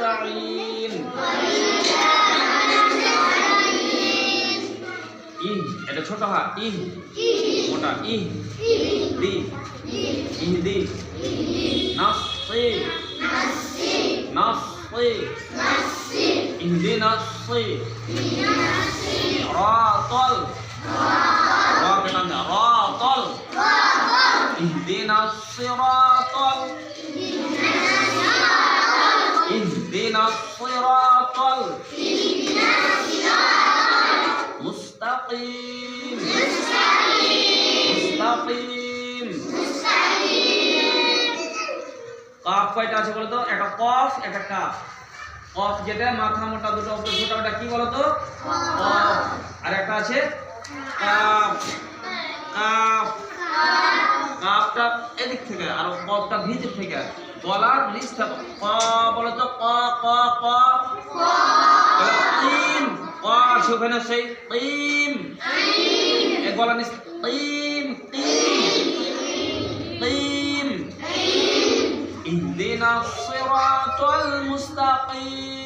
نستعين in এটা ছোট হা, in. মোটা, ইন। দি। ইহদি। নাসি নাসি ইহদি নাসি রাতল। রা কেটা মানে না রাতল। ইহদি নাসি রাতল। ইহদি নাসি সিরাতাল মুস্তাকিম মুস্তাকিম কাফ কয়টা আছে বলো তো একটা কফ, একটা কাফ। কফ যেটা, মাথা মোটা দুটো ছোট ওটা কি বলো তো কফ। আর একটা আছে? কাফ। কাফ। কাফটা এদিক থেকে, আর কফটা ভিতর থেকে। গলার নিচ থেকে ক বলো তো ক ক ক তিন ক আছে ওখানে সেই তিন এই গলার নিচ তিন তিন তিন اهدنا الصراط المستقيم